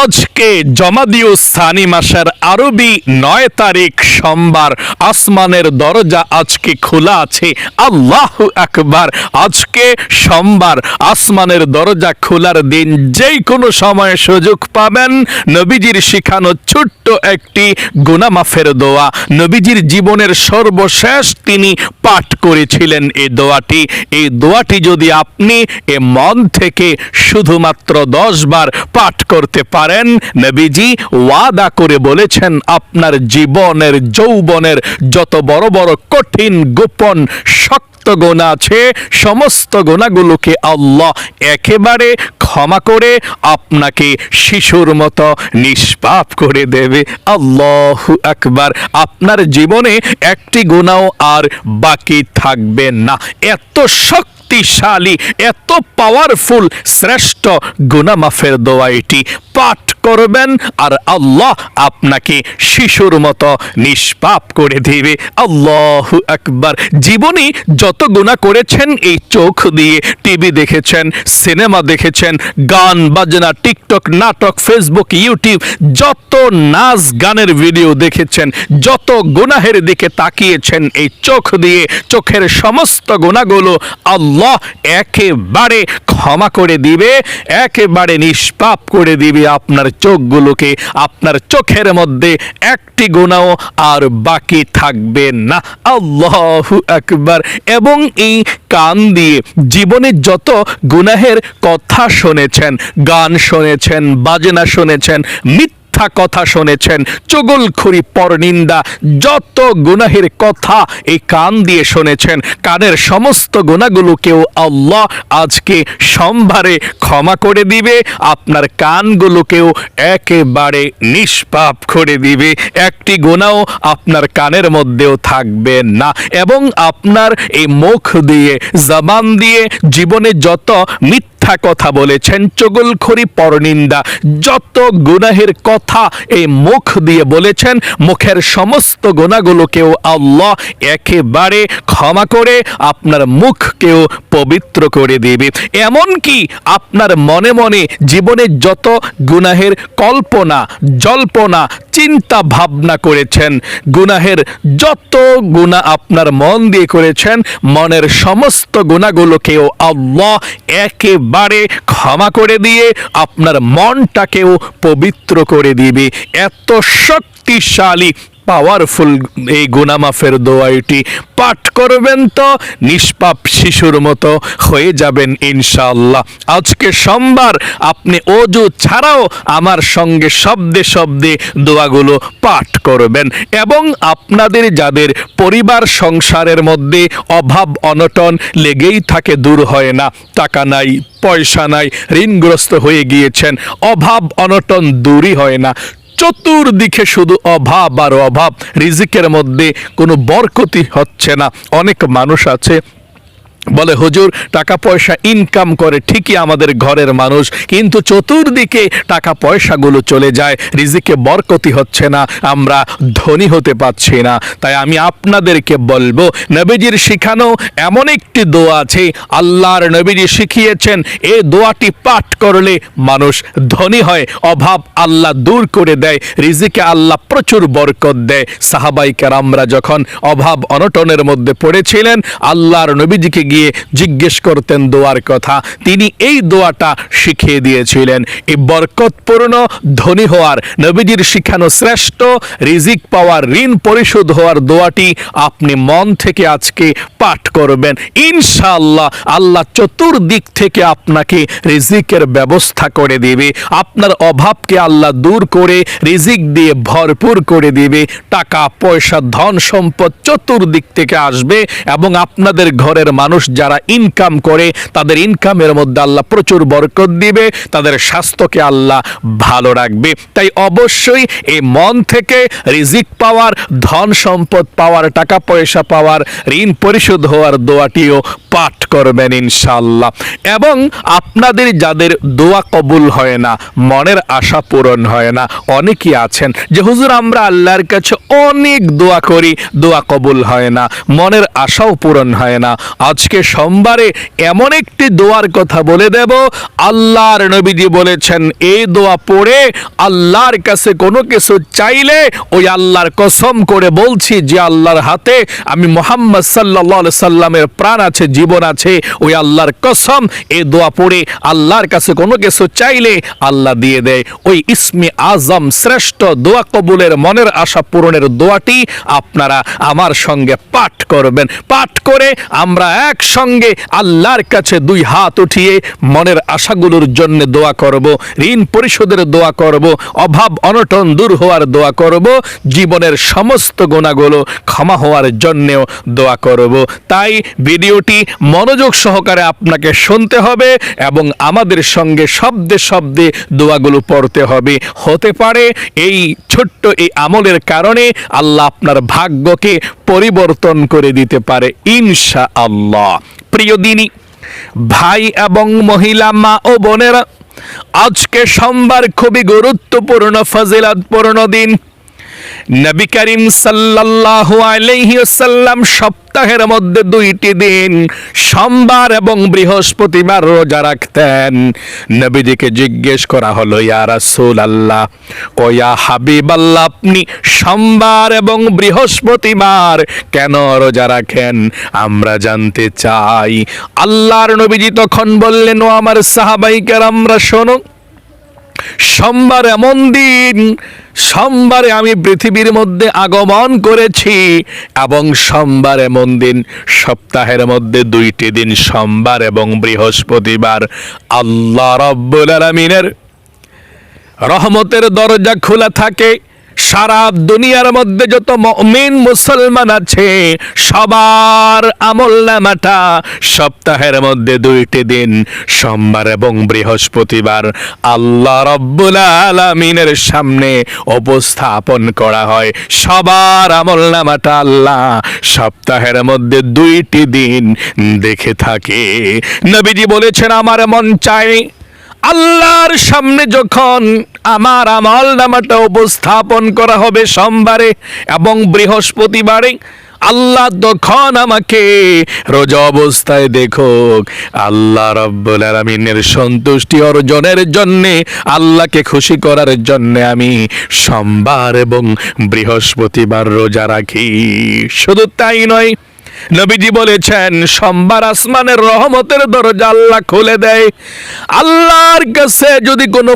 আজকে জমাদিউ সানি মাসের আরবি নয় তারিখ সোমবার। আসমানের দরজা আজকে খোলা আছে। আল্লাহ আকবার। আজকে সোমবার আসমানের দরজা খোলার দিন। যেই কোনো সময় সুযোগ পাবেন নবীজির শিখানো ছোট্ট একটি গুনামাফের দোয়া। নবীজির জীবনের সর্বশেষ তিনি পাঠ করেছিলেন এই দোয়াটি। এই দোয়াটি যদি আপনি এ মন থেকে শুধুমাত্র দশ বার পাঠ করতে পারেন নবীজি ওয়াদা করে বলেছেন, আপনার জীবনের, যৌবনের যত বড় বড় কঠিন গোপন শক্ত গোনা আছে, সমস্ত গোনাগুলোকে আল্লাহ একেবারে ক্ষমা করে আপনাকে শিশুর মতো নিষ্পাপ করে দেবে। আল্লাহ আকবার। আপনার জীবনে একটি গোনাও আর বাকি থাকবে না। এত শক্তিশালী, এত পাওয়ারফুল শ্রেষ্ঠ গুনামাফের দোয়া এটি। পাঠ করবেন আর আল্লাহ আপনাকে শিশুর মতো নিষ্পাপ করে দিবে। আল্লাহ আকবার। জীবনে যত গুণা করেছেন, এই চোখ দিয়ে টিভি দেখেছেন, সিনেমা দেখেছেন, গান বাজনা, টিকটক, নাটক ফেসবুক ইউটিউব যত নাচ গানের ভিডিও দেখেছেন, যত গুনাহের দিকে তাকিয়েছেন, এই চোখ দিয়ে, চোখের সমস্ত গুণাগুলো আল্লাহ একেবারে ক্ষমা করে দিবে, একেবারে নিষ্পাপ করে দিবে আপনার চোখগুলোকে। আপনার চোখের মধ্যে একটি গুণাও আর বাকি থাকবে না। আল্লাহ একবার এবং এই কান দিয়ে জীবনে যত গুনাহের কথা শুনেছেন, গান শুনেছেন, বাজনা শুনেছেন, মিথ্যা মিথ্যা কথা শুনেছেন। চগলখড়ি পরনিন্দা যত গুনাহের কথা এই কান দিয়ে শুনেছেন, কানের সমস্ত গুণাগুলোকেও আল্লাহ আজকে সোমবারে ক্ষমা করে দিবে, আপনার কানগুলোকেও একেবারে নিষ্পাপ করে দিবে। একটি গুণাও আপনার কানের মধ্যেও থাকবে না। এবং আপনার এই মুখ দিয়ে, জবান দিয়ে, জীবনে যত মিথ্যা মিথ্যা কথা বলেছেন, চগলখড়ি পরনিন্দা। যত গুনাহের কথা এই মুখ দিয়ে বলেছেন, মুখের সমস্ত গুণাগুলোকেও আল্লাহ একেবারে ক্ষমা করে আপনার মুখকেও পবিত্র করে দেবে। এমনকি আপনার মনে মনে জীবনে যত গুনাহের কল্পনা, জল্পনা, চিন্তা ভাবনা করেছেন, গুনাহের যত গুণা আপনার মন দিয়ে করেছেন, মনের সমস্ত গুণাগুলোকেও আল্লাহ একেবারে ক্ষমা করে দিয়ে আপনার মনটাকেও পবিত্র করে দিবে। এত শক্তিশালী পাওয়ারফুল এই গুনামাফের দোয়াইটি পাঠ করবেন তো নিষ্পাপ শিশুর মতো হয়ে যাবেন ইনশাআল্লাহ। আজকে সোমবার আপনি অজু ছাড়াও আমার সঙ্গে শব্দে শব্দে দোয়াগুলো পাঠ করবেন এবং আপনাদের যাদের পরিবার সংসারের মধ্যে অভাব অনটন লেগেই থাকে দূর হয় না, টাকা নাই, পয়সা নাই, ঋণগ্রস্ত হয়ে গিয়েছেন, অভাব অনটন দূরই হয় না। চতুর্দিকে শুধু অভাব আর অভাব। রিজিকের মধ্যে কোনো বরকতি হচ্ছে না। অনেক মানুষ আছে বলে, হুজুর টাকা পয়সা ইনকাম করে ঠিকই আমাদের ঘরের মানুষ, কিন্তু চতুর্দিকে টাকা পয়সাগুলো চলে যায়, রিজিকে বরকতি হচ্ছে না, আমরা ধনী হতে পারছি না। তাই আমি আপনাদেরকে বলব, নবীজির শিখানো এমন একটি দোয়া আছে, আল্লাহর নবীজি শিখিয়েছেন এই দোয়াটি পাঠ করলে মানুষ ধনী হয়, অভাব আল্লাহ দূর করে দেয়, রিজিকে আল্লাহ প্রচুর বরকত দেয়। সাহাবাইকার আমরা যখন অভাব অনটনের মধ্যে পড়েছিলেন, আল্লাহর নবীজিকে গিয়ে জিজ্ঞেস করতেন দোয়ার কথা। তিনি এই দোয়াটা শিখিয়ে দিয়েছিলেন। এই বরকতপূর্ণ, ধনী হওয়ার, নবীজির শিখানো শ্রেষ্ঠ, রিজিক পাওয়ার, ঋণ পরিশোধ হওয়ার দোয়াটি আপনি মন থেকে আজকে পাঠ করবেন। ইনশাআল্লাহ আল্লাহ চতুর্দিক থেকে আপনাকে রিজিকের ব্যবস্থা করে দিবে। আপনার অভাবকে আল্লাহ দূর করে, রিজিক দিয়ে ভরপুর করে দিবে। টাকা, পয়সা, ধন সম্পদ চতুর্দিক থেকে আসবে এবং আপনাদের ঘরের মানুষ যারা ইনকাম করে, তাদের ইনকামের মধ্যে আল্লাহ প্রচুর বরকত দিবে, তাদের স্বাস্থ্যকে আল্লাহ ভালো রাখবে। তাই অবশ্যই এই মন থেকে রিজিক পাওয়ার, ধন সম্পদ পাওয়ার, টাকা পয়সা পাওয়ার, ঋণ পরিশোধ হওয়ার দোয়াটিও পাঠ করবেন ইনশাল্লাহ এবং আপনাদের যাদের দোয়া কবুল হয় না, মনের আশা পূরণ হয় না, অনেকেই আছেন যে, হুজুর, আমরা আল্লাহর কাছে অনেক দোয়া করি, দোয়া কবুল হয় না, মনের আশাও পূরণ হয় না, আজকে আজকে সোমবারে এমন একটি দোয়ার কথা বলে দেব। আল্লাহর নবীজি বলেছেন এই দোয়া পড়ে আল্লাহর কাছে কোনো কিছু চাইলে ওই আল্লাহর কসম করে বলছি, যে আল্লাহর হাতে আমি মোহাম্মদ সাল্লাহ সাল্লামের প্রাণ আছে, জীবন আছে, ওই আল্লাহর কসম এই দোয়া পড়ে আল্লাহর কাছে কোনো কিছু চাইলে আল্লাহ দিয়ে দেয়। ওই ইসমি আজম শ্রেষ্ঠ দোয়া কবুলের মনের আশা পূরণের দোয়াটি আপনারা আমার সঙ্গে পাঠ করবেন। পাঠ করে আমরা একসঙ্গে আল্লাহর কাছে দুই হাত উঠিয়ে মনের আশাগুলোর জন্য দোয়া করব, ঋণ পরিশোধের দোয়া করব, অভাব অনটন দূর হওয়ার দোয়া করব, জীবনের সমস্ত গোনাগুলো ক্ষমা হওয়ার জন্যেও দোয়া করব। তাই ভিডিওটি মনোযোগ সহকারে আপনাকে শুনতে হবে এবং আমাদের সঙ্গে শব্দে শব্দে দোয়াগুলো পড়তে হবে। হতে পারে এই ছোট্ট এই আমলের কারণে আল্লাহ আপনার ভাগ্যকে পরিবর্তন করে দিতে পারে ইনশা আল্লাহ প্রিয় দিনী, ভাই এবং মহিলা, মা ও বোনেরা, আজকে সোমবার খুবই গুরুত্বপূর্ণ ফজিলাতপূর্ণ দিন। নবী করিম সাল্লাল্লাহু আলাইহি ওয়াসাল্লাম সপ্তাহের মধ্যে দুইটি দিন, সোমবার এবং বৃহস্পতিবার রোজা রাখতেন। নবীজিকে জিজ্ঞেস করা হলো, ইয়া রাসূলুল্লাহ ও ইয়া হাবিবাল্লাহ, আপনি সোমবার এবং বৃহস্পতিবার কেন রোজা রাখেন? আমরা জানতে চাই। আল্লাহর নবীজি তখন বললেন, ও আমার সাহাবাই কেরামরা, শোনো সোমবার এমন দিন, সোমবারে আমি পৃথিবীর মধ্যে আগমন করেছি এবং সোমবার এমন দিন, সপ্তাহের মধ্যে দুইটি দিন, সোমবার এবং বৃহস্পতিবার। আল্লাহ রব্বুল আলমিনের রহমতের দরজা খোলা থাকে। সারা দুনিয়ার মধ্যে যত মমিন মুসলমান আছে, সবার আমল নামাটা সপ্তাহের মধ্যে দুইটি দিন, সোমবার এবং বৃহস্পতিবার আল্লাহ রব্বুল আলমিনের সামনে উপস্থাপন করা হয়। সবার আমল নামাটা আল্লাহ সপ্তাহের মধ্যে দুইটি দিন দেখে থাকে। নবীজি বলেছেন, আমার মন চায় আল্লাহর সামনে যখন আমার আমল নামাটা উপস্থাপন করা হবে সোমবারে এবং বৃহস্পতিবারে। আল্লাহ তখন আমাকে রোজা অবস্থায় দেখুক। আল্লাহ রব্বুল আলমিনের সন্তুষ্টি অর্জনের জন্যে, আল্লাহকে খুশি করার জন্যে আমি সোমবার এবং বৃহস্পতিবার রোজা রাখি। শুধু তাই নয় নবীজি বলেছেন, সোমবার আসমানের রহমতের দরজা আল্লাহ খুলে দেয়। আল্লাহর কাছে যদি কোনো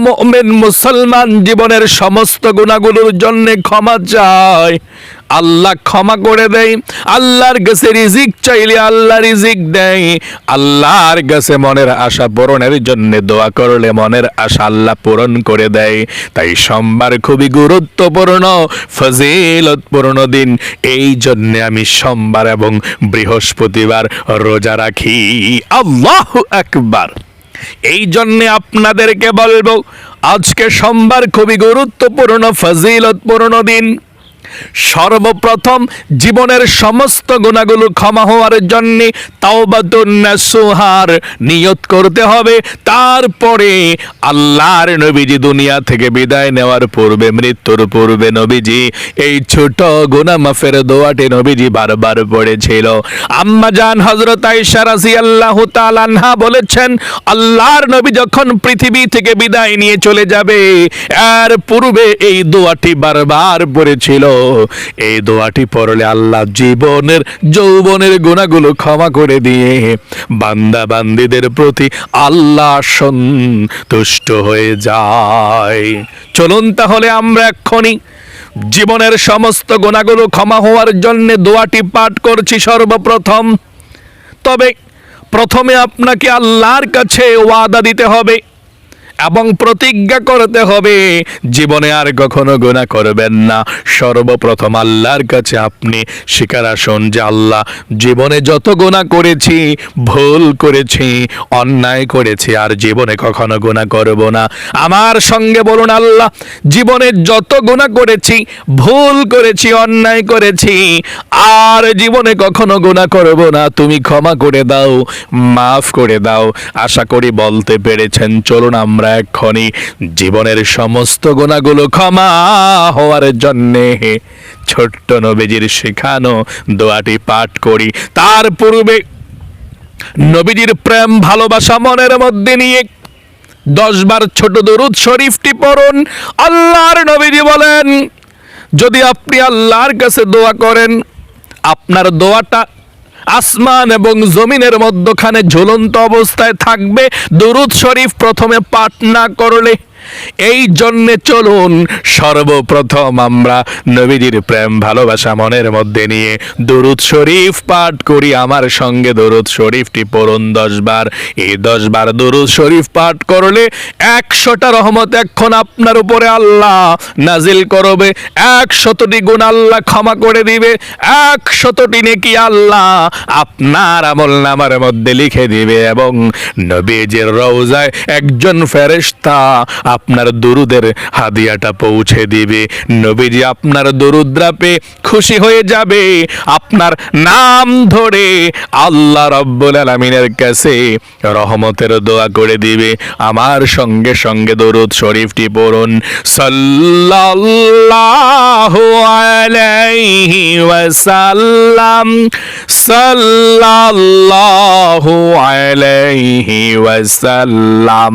মুসলমান জীবনের সমস্ত গুণাগুলোর জন্য ক্ষমা চায় আল্লাহ ক্ষমা করে দেয় আল্লাহর কাছে রিজিক চাইলে আল্লাহ রিজিক দেয় আল্লাহর কাছে মনের আশা পূরণের জন্য দোয়া করলে মনের আশা আল্লাহ পূরণ করে দেয় তাই সোমবার খুবই গুরুত্বপূর্ণ, ফজিলতপূর্ণ দিন। এই জন্য আমি সোমবার এবং বৃহস্পতিবার রোজা রাখি। আল্লাহ একবার এই জন্যে আপনাদেরকে বলব, আজকে সোমবার খুবই গুরুত্বপূর্ণ, ফজিলতপূর্ণ দিন। সর্বপ্রথম জীবনের সমস্ত গুণাগুলো ক্ষমা হওয়ার জন্য তাওবাতুন্নাসুহার নিয়ত করতে হবে। তারপরে আল্লাহর নবীজি দুনিয়া থেকে বিদায় নেওয়ার পূর্বে, মৃত্যুর পূর্বে নবীজি এই ছোট গুনাহ মাফের দোয়াটি নবীজি বারবার পড়েছিল। আম্মা জান হযরত আয়েশা রাদিয়াল্লাহু তাআলা আনহা বলেছেন, আল্লাহর নবী যখন পৃথিবী থেকে বিদায় নিয়ে চলে যাবে, এর পূর্বে এই দোয়াটি বারবার পড়েছিল। এই দোয়াটি পড়লে আল্লাহ জীবনের, যৌবনের গুণাগুলো ক্ষমা করে দিয়ে বান্দা বান্দিদের প্রতি আল্লাহ সন্তুষ্ট হয়ে যায়। চলুন তাহলে আমরা এক্ষুনি জীবনের সমস্ত গুণাগুলো ক্ষমা হওয়ার জন্য দোয়াটি পাঠ করছি সর্বপ্রথম। তবে প্রথমে আপনাকে আল্লাহর কাছে ওয়াদা দিতে হবে। এবং প্রতিজ্ঞা করতে হবে, জীবনে আর কখনো গোনা করবেন না। সর্বপ্রথম আল্লাহর কাছে আপনি স্বীকার আসুন যে আল্লাহ, জীবনে যত গোনা করেছি, ভুল করেছি, অন্যায় করেছি, আর জীবনে কখনো গোনা করব না। আমার সঙ্গে বলুন, আল্লাহ, জীবনে যত গোনা করেছি, ভুল করেছি, অন্যায় করেছি, আর জীবনে কখনো গোনা করব না। তুমি ক্ষমা করে দাও, মাফ করে দাও। আশা করি বলতে পেরেছেন। চলুন আমরা এক্ষণি জীবনের সমস্ত গুণাগুলো ক্ষমা হওয়ার জন্যে ছোট্ট নবীজির শেখানো দোয়াটি পাঠ করি। তার পূর্বে নবীজির প্রেম, ভালোবাসা মনের মধ্যে নিয়ে দশ বার ছোট দরুদ শরীফটি পড়ুন। আল্লাহর নবীজি বলেন, যদি আপনি আল্লাহর কাছে দোয়া করেন, আপনার দোয়াটা আসমান এবং জমিনের মধ্যখানে ঝুলন্ত অবস্থায় থাকবে। দরুদ শরীফ প্রথমে পাঠ না করলে এই জন্যে চলুন সর্বপ্রথম আমরা নবীজির প্রেম, ভালোবাসা মনের মধ্যে নিয়ে দরুদ শরীফ পাঠ করি। আমার সঙ্গে দরুদ শরীফটি পড়ুন দশ বার। এই দশ বার দরুদ শরীফ পাঠ করলে একশোটা রহমত এখন আপনার উপরে আল্লাহ নাজিল করবে। একশতটি গুণ আল্লাহ ক্ষমা করে দিবে। একশতটি নেকি আল্লাহ আপনার আমল নামার মধ্যে লিখে দিবে এবং নবীজির রওজায় একজন ফেরেশতা আপনার দরুদের হাদিয়াটা পৌঁছে দিবে। নবীজি আপনার দরুদ্রা পেয়ে খুশি হয়ে যাবে। আপনার নাম ধরে আল্লাহ রব্বুল আলমিনের কাছে রহমতের দোয়া করে দিবে। আমার সঙ্গে সঙ্গে দরুদ শরীফটি পড়ুন। সাল্লাল্লাহু আলাইহি ওয়াসাল্লাম, সাল্লাল্লাহু আলাইহি ওয়াসাল্লাম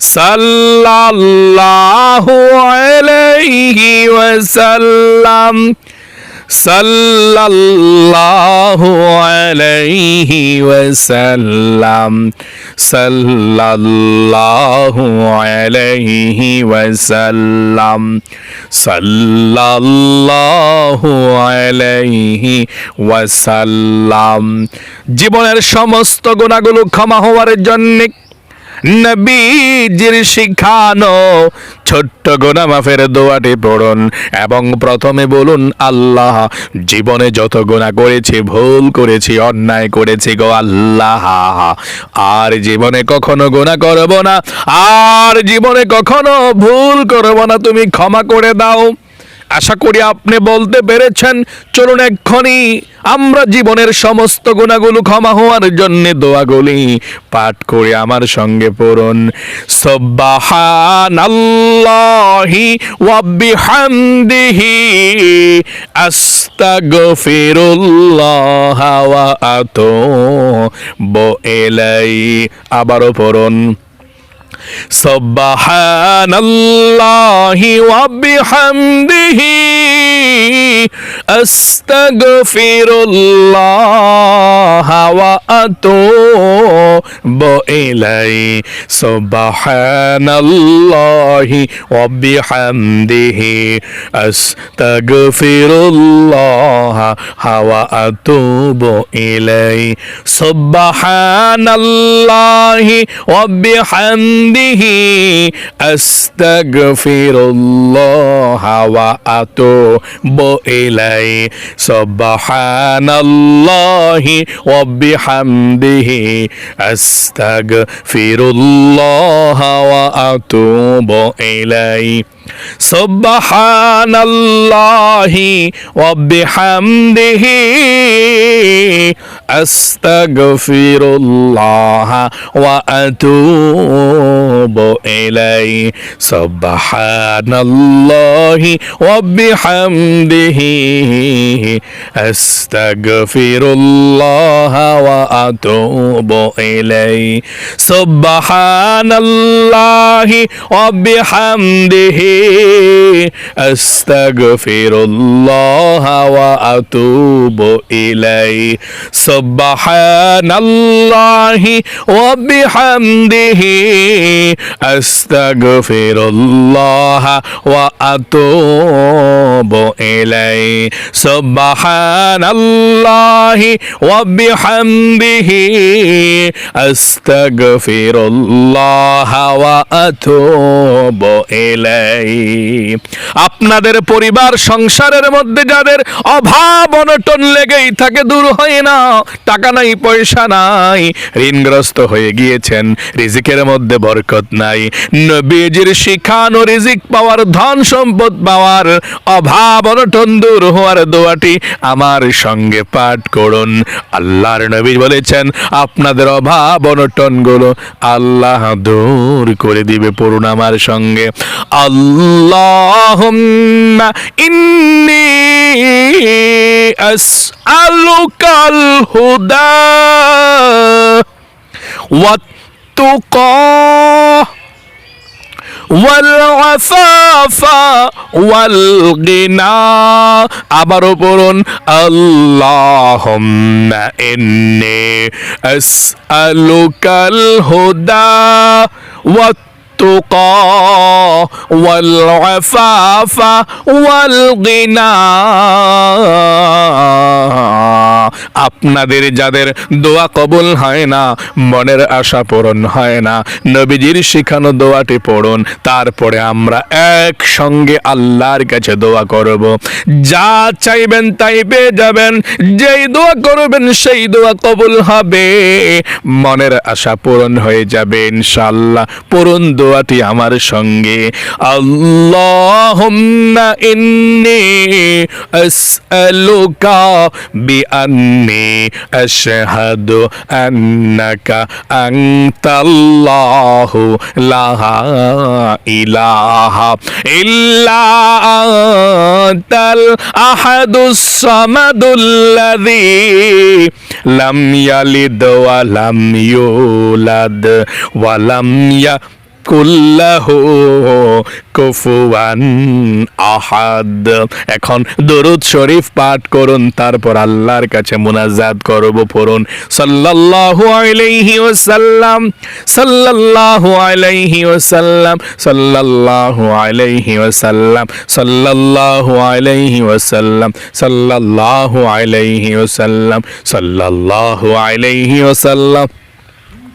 সাল্লাল্লাহু আলাইহি ওয়াসাল্লাম। সাল্লাল্লাহু আলাইহি ওয়াসাল্লাম। সাল্লাল্লাহু আলাইহি ওয়াসাল্লাম। সাল্লাল্লাহু আলাইহি ওয়াসাল্লাম। জীবনের সমস্ত গুণাগুলো ক্ষমা হওয়ার জন্যে নবীজির শিখানো ছোট্ট গোনা মাফের দোয়াটি পড়ুন এবং প্রথমে বলুন, আল্লাহ, জীবনে যত গোনা করেছি, ভুল করেছি, অন্যায় করেছি গো আল্লাহ। আর জীবনে কখনো গোনা করব না, আর জীবনে কখনো ভুল করব না, তুমি ক্ষমা করে দাও। আশা করি আপনি বলতে পেরেছেন। চলুন এক্ষণি আমরা জীবনের সমস্ত গুণাগুলো ক্ষমা হওয়ার জন্য দোয়াগুলি পাঠ করে আমার সঙ্গে পড়ুন। সব্বাহানাল্লাহি ওয়া বিহামদিহি আস্তাগফিরুল্লাহ ওয়া আতুবু ইলাইহি। আবারও পড়ুন। সুবহানাল্লাহি ওয়া বিহামদিহি আস্তাগফিরুল্লাহ ওয়া আতুবু ইলাইহি সুবহানাল্লাহি ওয়া বিহামদিহি আস্তাগফিরুল্লাহ ওয়া আতুবু ইলাইহি সুবহানাল্লাহি ওয়া বিহামদিহি আস্তাগফিরুল্লাহ ওয়া আতুবু ইলাইহি নাই সবহানাল্লাহি ওয়া বিহামদিহি আস্তাগফিরুল্লাহ ওয়া আতুবু ইলাইহি। سبحان الله وبحمده استغفر الله واتوب اليه سبحان الله وبحمده استغفر الله واتوب اليه سبحان الله وبحمده আস্তাগফিরুল্লাহ ওয়া আতুবু ইলাইহি সুবহানাল্লাহি ওয়া বিহামদিহি আস্তাগফিরুল্লাহ ওয়া আতুবু ইলাই সুবহানাল্লাহি ওয়া বিহামদিহি আস্তাগফিরুল্লাহ ওয়া আতুবু ইলাই আপনাদের পরিবার, সংসারের মধ্যে যাদের অভাব অনটন লেগেই থাকে, দূর হয় না। টাকা নাই, পয়সা নাই। ঋণগ্রস্ত হয়ে গিয়েছেন। রিজিকের মধ্যে বরকত নাই। নয় নবীজির শিখানো রিজিক পাওয়ার, ধন সম্পদ পাওয়ার, অভাব অনটন দূর হওয়ার দোয়াটি আমার সঙ্গে পাঠ করুন। আল্লাহর নবী বলেছেন, আপনাদের অভাব অনটনগুলো আল্লাহ দূর করে দিবে, পড়ুন আমার সঙ্গে। আল্লাহ ইন্নি আসআলুকাল হুদা ওয়াত তুকা والعفاف والغنى আবারও পড়ুন আল্লাহুম্মা ইন্নি আসআলুকাল হুদা والتقى والعفاف والغنى আপনাদের যাদের দোয়া কবল হয় না, মনের আশা পূরণ হয় না। নবীজির শিখানো দোয়াটি পড়ুন, তারপরে আমরা একসঙ্গে আল্লাহর কাছে দোয়া করব। যা চাইবেন তাই পেয়ে যাবেন, যেই দোয়া করবেন সেই দোয়া কবুল হবে। মনের আশা পূরণ হয়ে যাবে ইনশাআল্লাহ। পূরণ দোয়াটি আমার সঙ্গে। আল্লাহুম্মা ইন্নি আসআলুকা বিআন্নি আশহাদু আন্নাকা আনতাল্লাহু লা ইলাহা ইল্লা আনতাল আহাদুস সামাদুল্লাযী লাম ইয়ালিদ ওয়া লাম ইউলাদ ওয়া লাম ইয়া কুল্লাহু কুফুয়ান আহাদ। এখন দরুদ শরীফ পাঠ করুন, তারপর আল্লাহর কাছে মুনাজাত করব পড়ুন। সাল্লাল্লাহু আলাইহি ওয়াসাল্লাম, সাল্লাল্লাহু আলাইহি ওয়াসাল্লাম, সাল্লাল্লাহু আলাইহি ওয়াসাল্লাম, সাল্লাল্লাহু আলাইহি ওয়াসাল্লাম, সাল্লাল্লাহু আলাইহি ওয়াসাল্লাম, সাল্লাল্লাহু আলাইহি ওয়াসাল্লাম।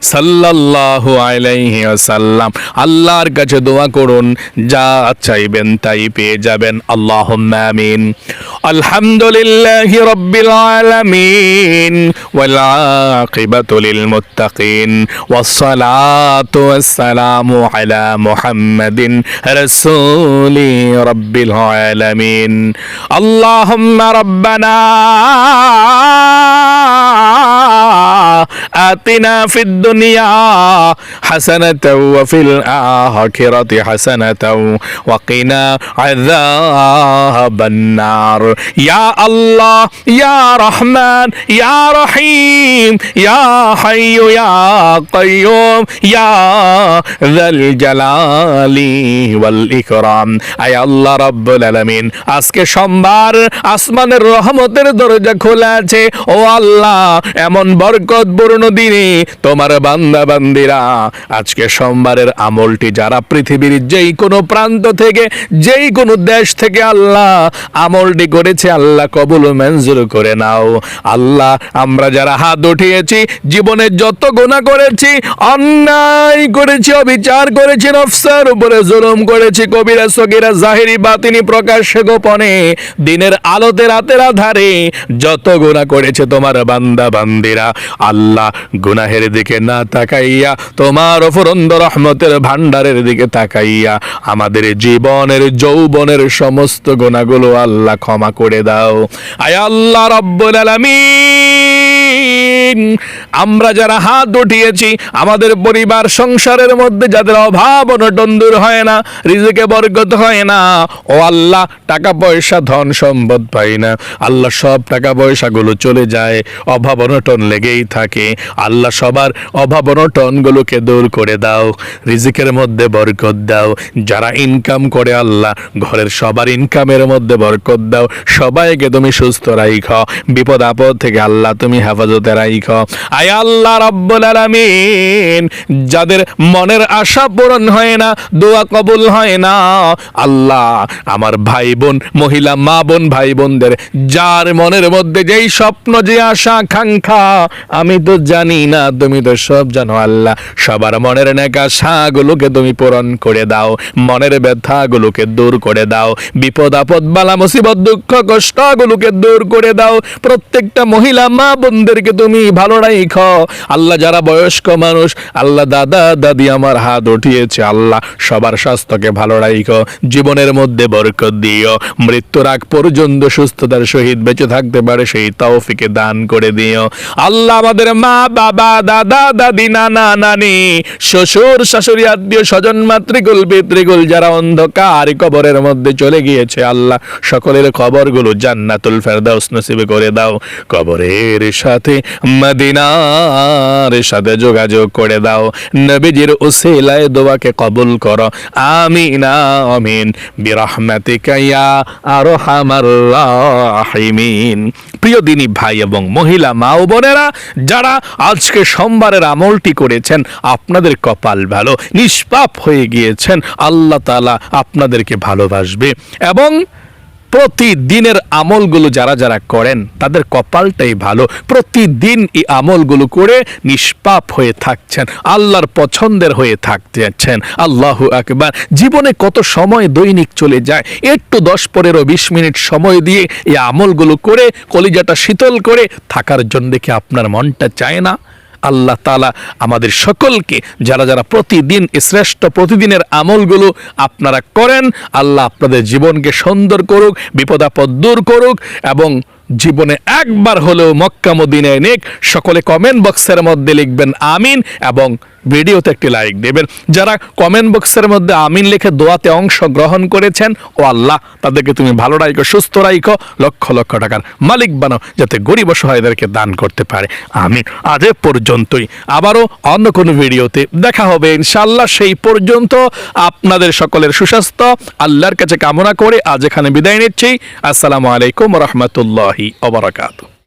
সাল্লাহ আলাইহি আসাল্লাম আল্লাহর কাছে দোয়া করুন, যা চাইবেন তাই পেয়ে যাবেন। আল্লাহ আমিন। আলহামদুলিল্লাহ রব্বিল আলামিন ওয়াল আকিবাতু লিল মুত্তাকিন ওয়াস সালাতু ওয়াস সালামু আলা মুহাম্মাদিন রাসূলি রব্বিল আলামিন। আল্লাহুম্মা রাব্বানা আতিনা ফিদ দুনিয়া হাসানাতাও ওয়া ফিল আখিরাতি হাসানাতাও ওয়া কিনা আযাবান নার ইয়া আল্লাহ ইয়া রহমান ইয়া রহিম ইয়া হাইয়ু ইয়া কাইয়ুম ইয়া যাল জালালি ওয়াল ইকরাম আয় আজকে সোমবার আসমানের রহমতের দরজা খোলা আছে। ও আল্লাহ, এমন বরকত বর্ণ দিনে তোমার বান্দা বান্দিরা আজকে সোমবারের আমলটি যারা পৃথিবীর যেই কোনো প্রান্ত থেকে যেই কোনো দেশ থেকে আল্লাহ আমলটি করেছে, আল্লাহ কবুল মঞ্জুর করে নাও। আল্লাহ, আমরা যারা হাত উঠিয়েছি, জীবনে যত গুণা করেছি, অন্যায় করেছি, অবিচার করেছি, নফসার উপরে জুলুম করেছি, কবিরা, সগিরা, জাহিরি, বাতিনি, প্রকাশ্যে, গোপনে, দিনের আলোতে, রাতের আধারে যত গোনা করেছে তোমার বান্দা বান্দিরা আল্লাহ গুনাহের দিকে না তাকাইয়া, তোমার অফরন্দ রহমতের ভান্ডারের দিকে তাকাইয়া, আমাদের জীবনের, যৌবনের সমস্ত গুণাগুলো আল্লাহ ক্ষমা করে দাও। আয় আল্লাহ রব্বুল আলামিন আমরা যারা হাত উঠিয়েছি, আমাদের পরিবার সংসারের মধ্যে যাদের অভাব অনটন দূর হয় না, রিজিকে বরকত হয় না, ও আল্লাহ টাকা পয়সা, ধন সম্পদ পাই না। আল্লাহ সব টাকা পয়সাগুলো চলে যায়, অভাব অনটন লেগেই থাকে। আল্লাহ সবার অভাব অনটনগুলোকে দূর করে দাও, রিজিকের মধ্যে বরকত দাও। যারা ইনকাম করে আল্লাহ, ঘরের সবার ইনকামের মধ্যে বরকত দাও। সবাইকে তুমি সুস্থ রাইখ। বিপদ আপদ থেকে আল্লাহ তুমি হেফাজতে রাইখ। আয় আয় আল্লাহ রব্বুল আলামিন। যাদের মনের আশা পূরণ হয় না, দোয়া কবুল হয় না, আল্লাহ আমার ভাই বোন মহিলা মা বোন ভাই বোনদের যার মনের মধ্যে যেই স্বপ্ন, যে আশা, আকাঙ্ক্ষা, আমি তো জানি না, তুমি তো সব জানো আল্লাহ। সবার মনের নেক তুমি পূরণ করে দাও, মনের ব্যথাগুলোকে দূর করে দাও, বিপদ আপদ, বালা মুসিবত, দুঃখ, কষ্টগুলোকে দূর করে দাও। প্রত্যেকটা মহিলা মা বোনদেরকে তুমি ভালো রাখো আল্লাহ যারা বয়স্ক মানুষ, আল্লাহ দাদা দাদি আমার হাত উঠিয়েছে। আল্লাহ সবার স্বাস্থ্যকে ভালো রাখো জীবনের মধ্যে বরকত দিও। মৃত্যুর আগ পর্যন্ত সুস্থতার সহিত বেঁচে থাকতে পারে, সেই তৌফিকে দান করে দিও। আল্লাহ আমাদের মা, বাবা, দাদা, দাদি, নানা, নানি, শ্বশুর, শাশুড়ি, আত্মীয়, স্বজন, মাতৃকুল, পিতৃকুল, যারা অন্ধকার কবরের মধ্যে চলে গিয়েছে, আল্লাহ সকলের খবরগুলো জান্নাতুল ফেরদাউস নসিবে করে দাও। কবরের সাথে মদিনার সাথে যোগাযোগ করে দাও। নবীজির উসিলায় দোয়াকে কবুল করো। আমিন আমিন। বিরহমাতিকা ইয়া আরহামার রাহিমিন। প্রিয় দিনী ভাই এবং মহিলা, মা ও বোনেরা, যারা আজকে সোমবারের আমলটি করেছেন, আপনাদের কপাল ভালো, নিষ্পাপ হয়ে গিয়েছেন। আল্লাহ তাআলা আপনাদেরকে ভালোবাসবে। এবং প্রতিদিনের আমলগুলো যারা যারা করেন, তাদের কপালটাই ভালো। প্রতিদিন এই আমলগুলো করে নিষ্পাপ হয়ে থাকছেন, আল্লাহর পছন্দের হয়ে থাকতেছেন আল্লাহ একবার জীবনে কত সময় দৈনিক চলে যায়? একটু দশ পনেরো বিশ মিনিট সময় দিয়ে এই আমলগুলো করে, কলিজাটা শীতল করে থাকার জন্য কি আপনার মনটা চায় না? আল্লাহ তালা আমাদের সকলকে, যারা যারা প্রতিদিন শ্রেষ্ঠ প্রতিদিনের আমলগুলো আপনারা করেন, আল্লাহ আপনাদের জীবনকে সুন্দর করুক, বিপদাপদ দূর করুক এবং জীবনে একবার হলেও মক্কা মদিনায় নেক, সকলে কমেন্ট বক্সের মধ্যে লিখবেন আমিন এবং ভিডিওতে একটি লাইক দেবেন। যারা কমেন্ট বক্সের মধ্যে আমিন লিখে দোয়াতে অংশ গ্রহণ করেছেন, ও আল্লাহ তাদেরকে তুমি ভালো রাখো সুস্থ রাখো লক্ষ লক্ষ টাকার মালিক বানাও, যাতে গরিব অসহায়দেরকে দান করতে পারে। আমিন। আজ পর্যন্তই। আবারও অন্য কোনো ভিডিওতে দেখা হবে। ইনশাল্লাহ সেই পর্যন্ত আপনাদের সকলের সুস্বাস্থ্য, আল্লাহর কাছে কামনা করে আজ এখানে বিদায় নিচ্ছি। আসসালামু আলাইকুম রহমতুল্লাহি অবরাকাতু